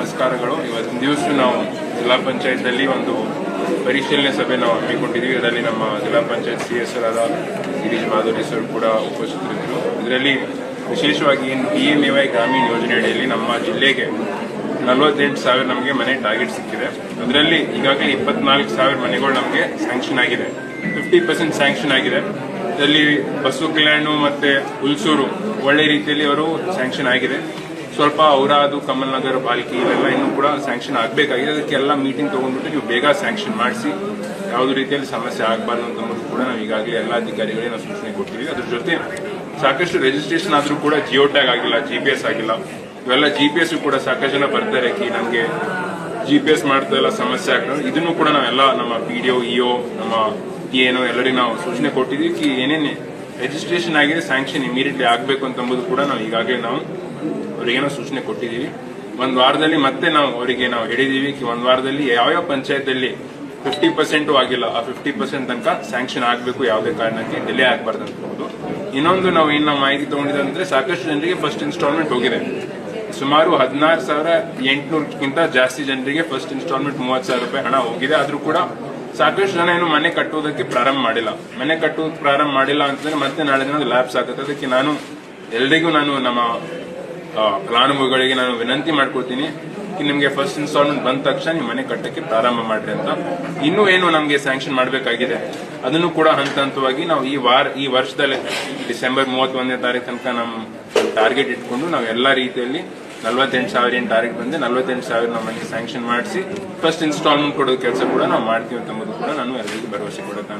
ನಮಸ್ಕಾರಗಳು. ಇವತ್ತಿನ ದಿವಸ ನಾವು ಜಿಲ್ಲಾ ಪಂಚಾಯತ್ನಲ್ಲಿ ಒಂದು ಪರಿಶೀಲನೆ ಸಭೆ ನಾವು ಹಮ್ಮಿಕೊಂಡಿದ್ವಿ ಇದರಲ್ಲಿ ನಮ್ಮ ಜಿಲ್ಲಾ ಪಂಚಾಯತ್ ಸಿ ಎಸ್ ಆದ ಗಿರೀಶ್ ಮಾಧುರಿ ಸರ್ ಕೂಡ ಉಪಸ್ಥಿತರಿದ್ದರು. ಇದರಲ್ಲಿ ವಿಶೇಷವಾಗಿ ಏನು ಪಿ ಎಂ ಎ ವೈ ಗ್ರಾಮೀಣ ಯೋಜನೆ ಅಡಿಯಲ್ಲಿ ನಮ್ಮ ಜಿಲ್ಲೆಗೆ ನಲವತ್ತೆಂಟು ಸಾವಿರ ನಮಗೆ ಮನೆ ಟಾರ್ಗೆಟ್ ಸಿಕ್ಕಿದೆ. ಅದರಲ್ಲಿ ಈಗಾಗಲೇ ಇಪ್ಪತ್ನಾಲ್ಕು ಸಾವಿರ ಮನೆಗಳು ನಮಗೆ ಸ್ಯಾಂಕ್ಷನ್ ಆಗಿದೆ. ಫಿಫ್ಟಿ ಪರ್ಸೆಂಟ್ ಸ್ಯಾಂಕ್ಷನ್ ಆಗಿದೆ. ಇದರಲ್ಲಿ ಬಸವ ಕಲ್ಯಾಣ ಮತ್ತು ಹುಲ್ಸೂರು ಒಳ್ಳೆ ರೀತಿಯಲ್ಲಿ ಅವರು ಸ್ಯಾಂಕ್ಷನ್ ಆಗಿದೆ. ಸ್ವಲ್ಪ ಔರಾದು, ಕಮಲ್ ನಗರ್ ಪಾಲಿಕೆ ಇವೆಲ್ಲ ಇನ್ನೂ ಕೂಡ ಸ್ಯಾಂಕ್ಷನ್ ಆಗಬೇಕಾಗಿದೆ. ಅದಕ್ಕೆಲ್ಲ ಮೀಟಿಂಗ್ ತಗೊಂಡ್ಬಿಟ್ಟು ನೀವು ಬೇಗ ಸ್ಯಾಂಕ್ಷನ್ ಮಾಡಿಸಿ. ಯಾವುದೇ ರೀತಿಯಲ್ಲಿ ಸಮಸ್ಯೆ ಆಗಬಾರ್ದು ಅಂತ ಅಂದ್ಬಿಟ್ಟು ಕೂಡ ನಾವು ಈಗಾಗಲೇ ಎಲ್ಲ ಅಧಿಕಾರಿಗಳಿಗೆ ನಾವು ಸೂಚನೆ ಕೊಡ್ತೀವಿ ಅದ್ರ ಜೊತೆ ಸಾಕಷ್ಟು ರಿಜಿಸ್ಟ್ರೇಷನ್ ಆದರೂ ಕೂಡ ಜಿಯೋ ಟ್ಯಾಗ್ ಆಗಿಲ್ಲ ಜಿ ಪಿ ಎಸ್ ಆಗಿಲ್ಲ. ಇವೆಲ್ಲ ಜಿ ಪಿ ಎಸ್ ಕೂಡ ಸಾಕಷ್ಟು ಜನ ಬರ್ತಾರೆ ಕಿ ನಮಗೆ ಜಿ ಪಿ ಎಸ್ ಮಾಡ್ತಾ ಎಲ್ಲ ಸಮಸ್ಯೆ ಆಗ್ತದೆ ಇದನ್ನು ಕೂಡ ನಾವೆಲ್ಲ ನಮ್ಮ ಪಿ ಡಿ ಇಒ ನಮ್ಮ ಪಿ ಏನೋ ಎಲ್ಲರಿಗೂ ನಾವು ಸೂಚನೆ ಕೊಟ್ಟಿದ್ದೀವಿ. ಕಿ ಏನೇನೆ ರಿಜಿಸ್ಟ್ರೇಷನ್ ಆಗಿದೆ ಸ್ಯಾಂಕ್ಷನ್ ಇಮಿಡಿಯೇಟ್ಲಿ ಆಗಬೇಕು ಅಂತಂಬುದು ಕೂಡ ನಾವು ಈಗಾಗಲೇ ನಾವು ಅವರಿಗೇನೋ ಸೂಚನೆ ಕೊಟ್ಟಿದ್ದೀವಿ. ಒಂದು ವಾರದಲ್ಲಿ ಮತ್ತೆ ನಾವು ಅವರಿಗೆ ನಾವು ಹೇಳಿದೀವಿ ಕಿ ಒಂದು ವಾರದಲ್ಲಿ ಯಾವ್ಯಾವ ಪಂಚಾಯತಲ್ಲಿ ಫಿಫ್ಟಿ ಪರ್ಸೆಂಟು ಆಗಿಲ್ಲ, ಆ ಫಿಫ್ಟಿ ಪರ್ಸೆಂಟ್ ತನಕ ಸ್ಯಾಂಕ್ಷನ್ ಆಗಬೇಕು ಯಾವುದೇ ಕಾರಣಕ್ಕೆ ಡಿಲೇ ಆಗಬಾರ್ದು ಅನ್ಬೋದು ಇನ್ನೊಂದು ನಾವು ಇನ್ನು ಮಾಹಿತಿ ತಗೊಂಡಿದ್ರೆ ಸಾಕಷ್ಟು ಜನರಿಗೆ ಫಸ್ಟ್ ಇನ್ಸ್ಟಾಲ್ಮೆಂಟ್ ಹೋಗಿದೆ. ಸುಮಾರು ಹದಿನಾರು ಸಾವಿರ ಎಂಟುನೂರಕ್ಕಿಂತ ಜಾಸ್ತಿ ಜನರಿಗೆ ಫಸ್ಟ್ ಇನ್ಸ್ಟಾಲ್ಮೆಂಟ್ ಮೂವತ್ತು ಸಾವಿರ ರೂಪಾಯಿ ಹಣ ಹೋಗಿದೆ. ಆದರೂ ಕೂಡ ಸಾಕಷ್ಟು ಜನ ಏನು ಮನೆ ಕಟ್ಟುವುದಕ್ಕೆ ಪ್ರಾರಂಭ ಮಾಡಿಲ್ಲ. ಮನೆ ಕಟ್ಟುವುದಕ್ಕೆ ಪ್ರಾರಂಭ ಮಾಡಿಲ್ಲ ಅಂತಂದ್ರೆ ಮತ್ತೆ ನಾಳೆ ದಿನ ಲ್ಯಾಬ್ಸ್ ಆಗುತ್ತೆ. ಅದಕ್ಕೆ ನಾನು ಎಲ್ರಿಗೂ ನಾನು ನಮ್ಮ ಫಲಾನುಭವಿಗಳಿಗೆ ನಾನು ವಿನಂತಿ ಮಾಡ್ಕೊಳ್ತೀನಿ. ನಿಮ್ಗೆ ಫಸ್ಟ್ ಇನ್ಸ್ಟಾಲ್ಮೆಂಟ್ ಬಂದ ತಕ್ಷಣ ನಿಮ್ಮ ಮನೆ ಕಟ್ಟಕ್ಕೆ ಪ್ರಾರಂಭ ಮಾಡ್ರಿ ಅಂತ. ಇನ್ನೂ ಏನು ನಮಗೆ ಸ್ಯಾಂಕ್ಷನ್ ಮಾಡಬೇಕಾಗಿದೆ, ಅದನ್ನು ಕೂಡ ಹಂತ ಹಂತವಾಗಿ ನಾವು ಈ ವಾರ, ಈ ವರ್ಷದಲ್ಲಿ, ಡಿಸೆಂಬರ್ ಮೂವತ್ತೊಂದನೇ ತಾರೀಕು ತನಕ ನಮ್ಮ ಟಾರ್ಗೆಟ್ ಇಟ್ಕೊಂಡು ನಾವು ಎಲ್ಲ ರೀತಿಯಲ್ಲಿ ನಲ್ವತ್ತೆಂಟು ಸಾವಿರ ಏನು ಟಾರ್ಗೆಟ್ ಬಂದೆ ನಲ್ವತ್ತೆಂಟು ಸಾವಿರ ನಮ್ಮ ಮನೆ ಸ್ಯಾಂಕ್ಷನ್ ಮಾಡಿಸಿ ಫಸ್ಟ್ ಇನ್ಸ್ಟಾಲ್ಮೆಂಟ್ ಕೊಡೋ ಕೆಲಸ ಕೂಡ ನಾವು ಮಾಡ್ತೀವಿ ಅಂತ ಕೂಡ ನಾನು ಎಲ್ಲರಿಗೂ ಭರವಸೆ ಕೊಡುತ್ತೆ